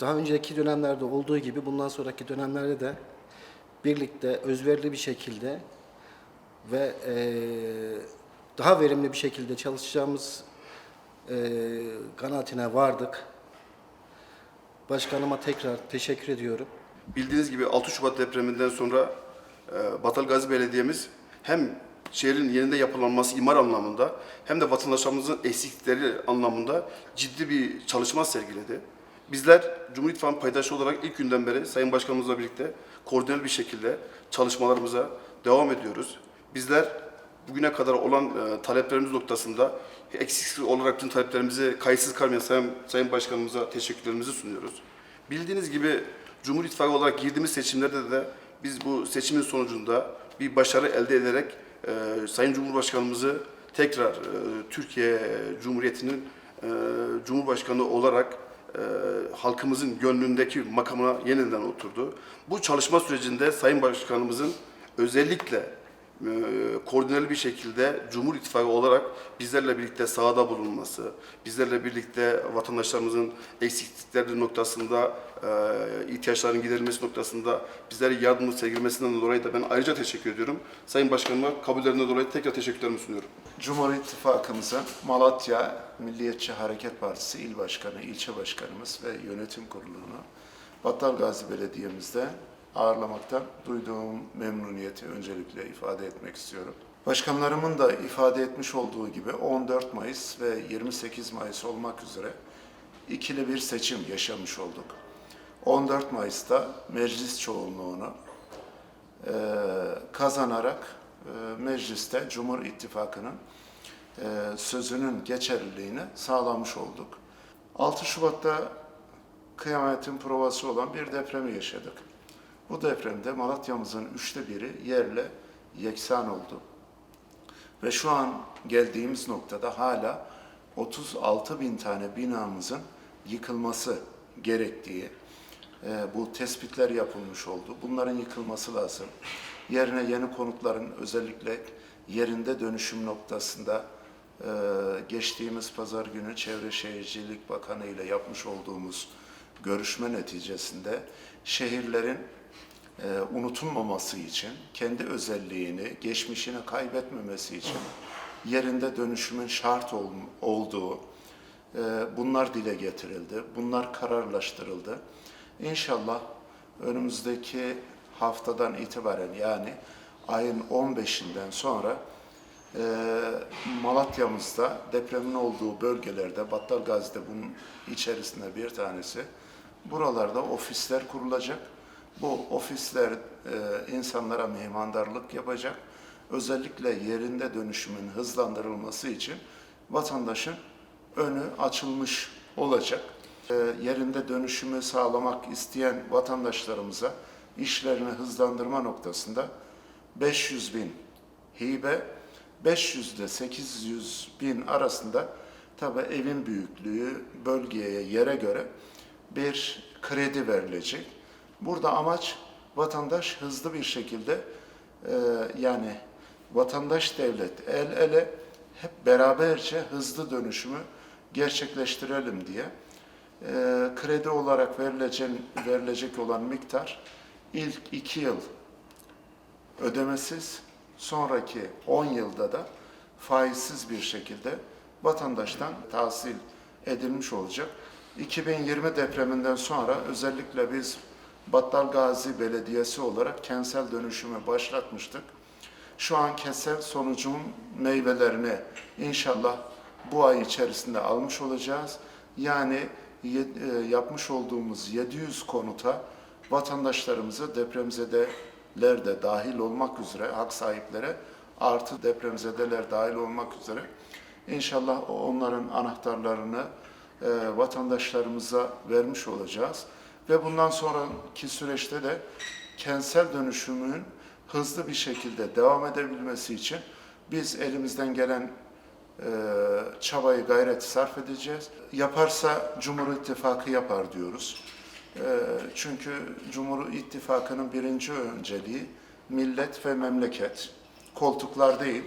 Daha önceki dönemlerde olduğu gibi bundan sonraki dönemlerde de birlikte özverili bir şekilde ve eee, daha verimli bir şekilde çalışacağımız eee kanaatine vardık. Başkanıma tekrar teşekkür ediyorum. Bildiğiniz gibi 6 Şubat depreminden sonra e, Batal Gazi Belediye'miz hem şehrin yeniden yapılanması imar anlamında hem de vatandaşlarımızın eksiklikleri anlamında ciddi bir çalışma sergiledi. Bizler Cumhur İttifakı paydaşı olarak ilk günden beri Sayın Başkanımızla birlikte koordineli bir şekilde çalışmalarımıza devam ediyoruz. Bizler bugüne kadar olan e, taleplerimiz noktasında eksiksiz olarak tüm taleplerimizi kayıtsız kalmayan Sayın, Sayın Başkanımıza teşekkürlerimizi sunuyoruz. Bildiğiniz gibi Cumhur İttifakı olarak girdiğimiz seçimlerde de biz bu seçimin sonucunda bir başarı elde ederek e, Sayın Cumhurbaşkanımızı tekrar e, Türkiye Cumhuriyeti'nin e, Cumhurbaşkanı olarak e, halkımızın gönlündeki makamına yeniden oturdu. Bu çalışma sürecinde Sayın Başkanımızın özellikle koordineli bir şekilde Cumhur İttifakı olarak bizlerle birlikte sahada bulunması, bizlerle birlikte vatandaşlarımızın eksiklikleri noktasında, e, ihtiyaçların giderilmesi noktasında bizlere yardımı sergilemesinden dolayı da ben ayrıca teşekkür ediyorum. Sayın Başkanıma kabullerinden dolayı tekrar teşekkürlerimi sunuyorum. Cumhur İttifakımızın Malatya Milliyetçi Hareket Partisi İl Başkanı, İlçe Başkanımız ve Yönetim Kurulu'nu Battal Gazi Belediye'mizde ağırlamaktan duyduğum memnuniyeti öncelikle ifade etmek istiyorum. Başkanlarımın da ifade etmiş olduğu gibi 14 Mayıs ve 28 Mayıs olmak üzere ikili bir seçim yaşamış olduk. 14 Mayıs'ta meclis çoğunluğunu e, kazanarak e, mecliste Cumhur İttifakı'nın e, sözünün geçerliliğini sağlamış olduk. 6 Şubat'ta kıyametin provası olan bir depremi yaşadık. Bu depremde Malatya'mızın üçte biri yerle yeksan oldu. Ve şu an geldiğimiz noktada hala 36 bin tane binamızın yıkılması gerektiği, e, bu tespitler yapılmış oldu. Bunların yıkılması lazım. Yerine yeni konutların özellikle yerinde dönüşüm noktasında e, geçtiğimiz pazar günü Çevre Şehircilik Bakanı ile yapmış olduğumuz görüşme neticesinde şehirlerin unutulmaması için, kendi özelliğini, geçmişini kaybetmemesi için yerinde dönüşümün şart ol- olduğu, e, bunlar dile getirildi, bunlar kararlaştırıldı. İnşallah önümüzdeki haftadan itibaren yani ayın 15'inden sonra e, Malatya'mızda depremin olduğu bölgelerde, Battalgazi'de bunun içerisinde bir tanesi, buralarda ofisler kurulacak. Bu ofisler e, insanlara mihmandarlık yapacak. Özellikle yerinde dönüşümün hızlandırılması için vatandaşın önü açılmış olacak. E, yerinde dönüşümü sağlamak isteyen vatandaşlarımıza işlerini hızlandırma noktasında 500 bin hibe, 500 ile 800 bin arasında tabi evin büyüklüğü bölgeye, yere göre bir kredi verilecek. Burada amaç vatandaş hızlı bir şekilde e, yani vatandaş devlet el ele hep beraberce hızlı dönüşümü gerçekleştirelim diye e, kredi olarak verilecek, verilecek olan miktar ilk iki yıl ödemesiz, sonraki 10 yılda da faizsiz bir şekilde vatandaştan tahsil edilmiş olacak. 2020 depreminden sonra özellikle biz Battal Gazi Belediyesi olarak kentsel dönüşümü başlatmıştık. Şu an kentsel sonucun meyvelerini inşallah bu ay içerisinde almış olacağız. Yani e, yapmış olduğumuz 700 konuta vatandaşlarımızı depremzedeler de dahil olmak üzere hak sahiplere artı depremzedeler dahil olmak üzere inşallah onların anahtarlarını e, vatandaşlarımıza vermiş olacağız ve bundan sonraki süreçte de kentsel dönüşümün hızlı bir şekilde devam edebilmesi için biz elimizden gelen e, çabayı gayret sarf edeceğiz. Yaparsa Cumhur İttifakı yapar diyoruz. E, çünkü Cumhur İttifakı'nın birinci önceliği millet ve memleket. Koltuklar değil,